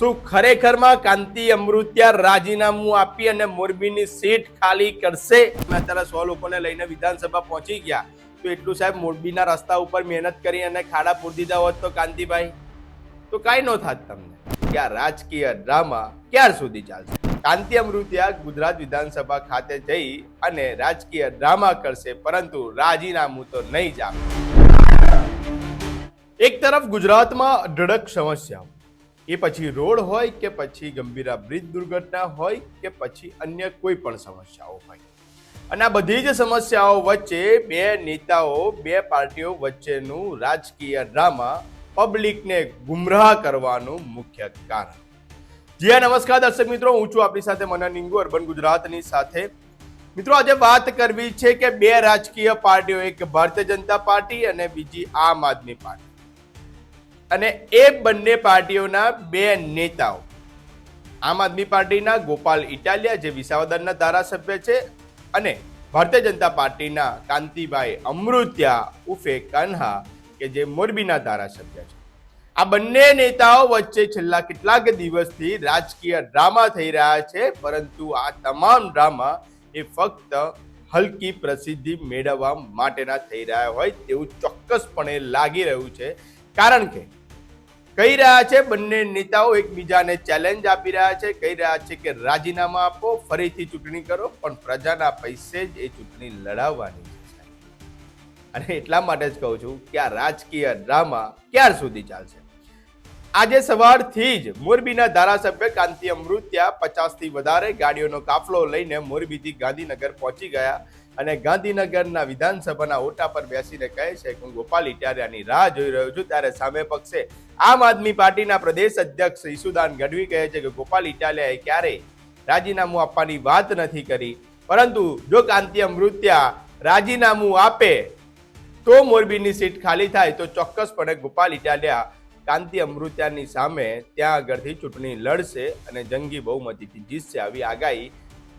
શું ખરેખરમાં કાંતિ અમૃત્યા રાજીનામું આપી અને મોરબીની સીટ ખાલી કરશે? અત્યારે સો લોકોને લઈને વિધાનસભા પહોંચી ગયા. તો એટલું સાહેબ, મોરબીના રસ્તા ઉપર મહેનત કરી અને ખાડા પૂરી દીધા હોત તો કાંતિભાઈ, તો કાંઈ ન થાત તમને. કે આ રાજકીય ડ્રામા ક્યાર સુધી ચાલશે? કાંતિ અમૃત્યા ગુજરાત વિધાનસભા ખાતે જઈ અને રાજકીય ડ્રામા કરશે, પરંતુ રાજીનામું તો નહીં જ એક તરફ ગુજરાતમાં અઢળક સમસ્યાઓ. એ પછી રોડ હોય કે પછી ગંભીરા બ્રિજ દુર્ઘટના હોય કે પછી અન્ય કોઈ પણ સમસ્યાઓ હોય. અને આ બધી જ સમસ્યાઓ વચ્ચે બે નેતાઓ, બે પાર્ટીઓ વચ્ચેનું રાજકીય ડ્રામા પબ્લિકને ગુમરાહ કરવાનું મુખ્ય કારણ. જી નમસ્કાર દર્શક મિત્રો, હું છું આપણી સાથે મનન ઇંગુ અર્બન ગુજરાતની સાથે. મિત્રો, આજે વાત કરવી છે કે બે રાજકીય પાર્ટીઓ, એક ભારતીય જનતા પાર્ટી અને બીજી આમ આદમી પાર્ટી. અને એ બંને પાર્ટીઓના બે નેતાઓ. આમ આદમી પાર્ટીના ગોપાલ ઇટાલિયા, જે વિસાવદરના ધારાસભ્ય છે, અને ભારતીય જનતા પાર્ટીના કાંતિભાઈ અમૃત્યા ઉફે કાન્હા, કે જે મોરબીના ધારાસભ્ય છે. આ બંને નેતાઓ વચ્ચે છેલ્લા કેટલાક દિવસથી રાજકીય ડ્રામા થઈ રહ્યા છે, પરંતુ આ તમામ ડ્રામા એ ફક્ત હલકી પ્રસિદ્ધિ મેળવવા માટેના થઈ રહ્યા હોય તેવું ચોક્કસપણે લાગી રહ્યું છે. કારણ કે કહી રહ્યા છે, બંને નેતાઓ એકબીજાને ચેલેન્જ આપી રહ્યા છે. કહી રહ્યા છે કે રાજીનામા આપો, ફરીથી ચૂંટણી કરો, પણ પ્રજાના પૈસે જ એ ચૂંટણી લડાવવાની છે. અને એટલા માટે જ કહું છું કે આ રાજકીય ડ્રામા ક્યાર સુધી ચાલશે? આજે સવારથી જ મોરબીના ધારાસભ્ય કાંતિ અમૃત્યા પચાસથી વધારે ગાડીઓનો કાફલો લઈને મોરબીથી ગાંધીનગર પહોંચી ગયા. અને ગાંધીનગરના વિધાનસભાના ઓટા પર બેસીને કહે છે કે હું ગોપાલ ઇટારિયાની રાહ જોઈ રહ્યો છું, ત્યારે સામે પક્ષે આમ આદમી પાર્ટીના પ્રદેશ અધ્યક્ષ ઈસુદાન ગઢવી કહે છે કે ગોપાલ ઇટાલિયાએ ક્યારેય રાજીનામું આપવાની વાત નથી કરી. પરંતુ જો કાંતિ અમૃત્યા રાજીનામું આપે તો મોરબીની સીટ ખાલી થાય તો ચોક્કસપણે ગોપાલ ઇટાલિયા કાંતિ અમૃત્યાની સામે ત્યાં આગળથી ચૂંટણી લડશે અને જંગી બહુમતીથી જીતશે. આવી આગાહી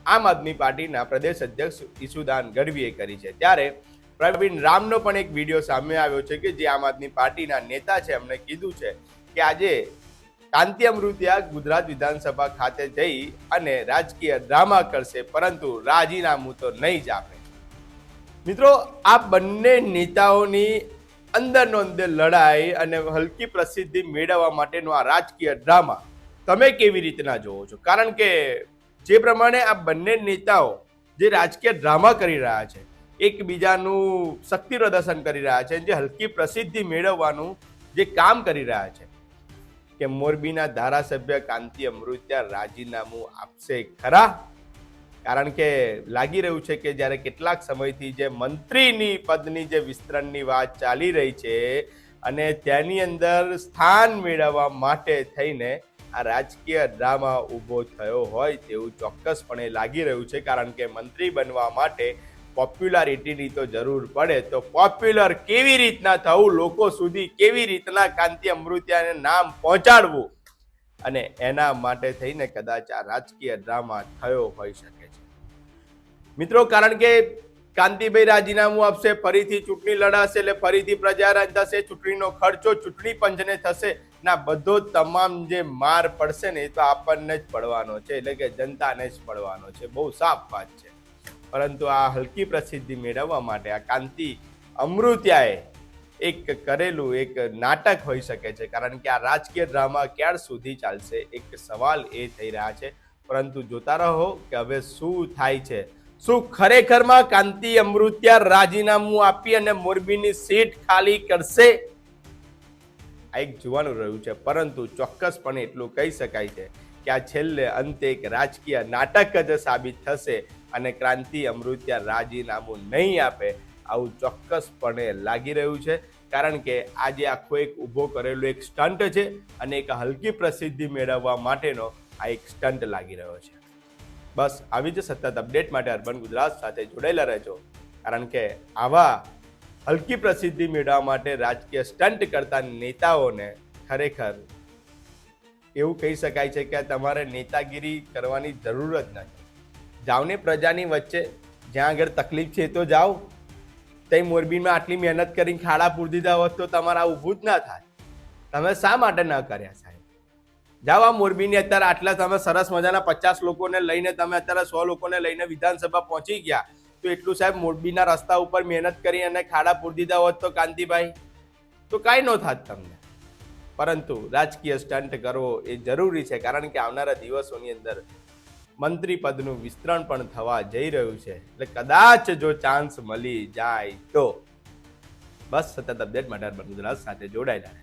આમ આદમી પાર્ટીના પ્રદેશ અધ્યક્ષ ઈસુદાન ગઢવીએ કરી છે. ત્યારે પ્રવીણ રામનો પણ એક વીડિયો સામે આવ્યો છે કે જે આમ આદમી પાર્ટીના નેતા છે. એમણે કીધું છે કે આજે કાંતિ અમૃતિયા ગુજરાત વિધાનસભા ખાતે જઈ અને રાજકીય ડ્રામા કરશે, પરંતુ રાજીનામું તો નહીં જ આપે. મિત્રો આ બંને નેતાઓની અંદરનો અંદર લડાઈ અને હલકી પ્રસિદ્ધિ મેળવવા માટેનો આ રાજકીય ડ્રામા તમે કેવી રીતના જોવો છો? કારણ કે જે પ્રમાણે આ બંને નેતાઓ જે રાજકીય ડ્રામા કરી રહ્યા છે, એકબીજાનું શક્તિ પ્રદર્શન કરી રહ્યા છે, જે હલકી પ્રસિદ્ધિ મેળવવાનું જે કામ કરી રહ્યા છે, કે મોરબીના ધારાસભ્ય કાંતિ અમૃત્યા રાજીનામું આપશે ખરા? કારણ કે લાગી રહ્યું છે કે જ્યારે કેટલાક સમયથી જે મંત્રીની પદની જે વિસ્તરણની વાત ચાલી રહી છે અને તેની અંદર સ્થાન મેળવવા માટે થઈને આ રાજકીય ડ્રામા ઊભો થયો હોય તેવું ચોક્કસપણે લાગી રહ્યું છે, કારણ કે મંત્રી બનવા માટે પોપ્યુલારિટીની તો જરૂર પડે. તો પોપ્યુલર કેવી રીતના થવું, લોકો સુધી કેવી રીતના કાંતિ અમૃત્યાને નામ પહોંચાડવું? અને એના માટે થઈને કદાચ આ રાજકીય ડ્રામા થયો હોઈ શકે છે. મિત્રો, કારણ કે કાંતિભાઈ રાજીનામું આપશે, ફરીથી ચૂંટણી લડાશે, એટલે ફરીથી પ્રજારણ થશે, ચૂંટણીનો ખર્ચો ચૂંટણી પંચને થશે ના, બધો તમામ જે માર પડશે ને એ તો આપણને જ પડવાનો છે, એટલે કે જનતાને જ પડવાનો છે. બહુ સાફ વાત છે. પરંતુ આ હલકી પ્રસિદ્ધિ મેળવવા માટે આ કાંતિ અમૃત્યાએ એક કરેલું એક નાટક હોઈ શકે છે, કારણ કે આ રાજકીય ડ્રામા ક્યાર સુધી ચાલશે એક સવાલ એ થઈ રહ્યા છે. પરંતુ જોતા રહો કે હવે શું થાય છે. શું ખરેખરમાં કાંતિ અમૃત્યા રાજીનામું આપી અને મોરબીની સીટ ખાલી કરશે? આ એક જોવાનું રહ્યું છે. પરંતુ ચોક્કસપણે એટલું કહી શકાય છે કે આ છેલ્લે અંતે એક રાજકીય નાટક જ સાબિત થશે અને ક્રાંતિ અમૃત્યા રાજીનામું નહીં આપે આવું ચોક્કસપણે લાગી રહ્યું છે. કારણ કે આજે આખો એક ઊભો કરેલો એક સ્ટન્ટ છે અને એક હલકી પ્રસિદ્ધિ મેળવવા માટેનો આ એક સ્ટન્ટ લાગી રહ્યો છે. બસ આવી જ સતત અપડેટ માટે અર્બન ગુજરાત સાથે જોડાયેલા રહેજો. કારણ કે આવા હલકી પ્રસિદ્ધિ મેળવવા માટે રાજકીય સ્ટન્ટ કરતા નેતાઓને ખરેખર એવું કહી શકાય છે કે તમારે નેતાગીરી કરવાની જરૂર જ નથી. જાઓને પ્રજાની વચ્ચે જ્યાં આગળ તકલીફ છે તો જાઓ. ત્યાં મોરબીમાં આટલી મહેનત કરીને ખાડા પૂરી દીધા હોત તો તમારા ઊભું જ ના થાય. તમે શા માટે ન કર્યા સાહેબ? જાઓ આ મોરબીની અત્યારે આટલા તમે સરસ મજાના પચાસ લોકોને લઈને તમે અત્યારે સો લોકોને લઈને વિધાનસભા પહોંચી ગયા. તો એટલું સાહેબ મોરબીના રસ્તા ઉપર મહેનત કરી અને ખાડા પૂરી દીધા હોત તો કાંતિભાઈ, તો કાંઈ ન થાત તમને. પરંતુ રાજકીય સ્ટન્ટ કરવો એ જરૂરી છે, કારણ કે આવનારા દિવસોની અંદર મંત્રી પદનું વિસ્તરણ પણ થવા જઈ રહ્યું છે. એટલે કદાચ જો ચાન્સ મળી જાય તો. બસ સતત અપડેટ માટે સાથે જોડાયેલા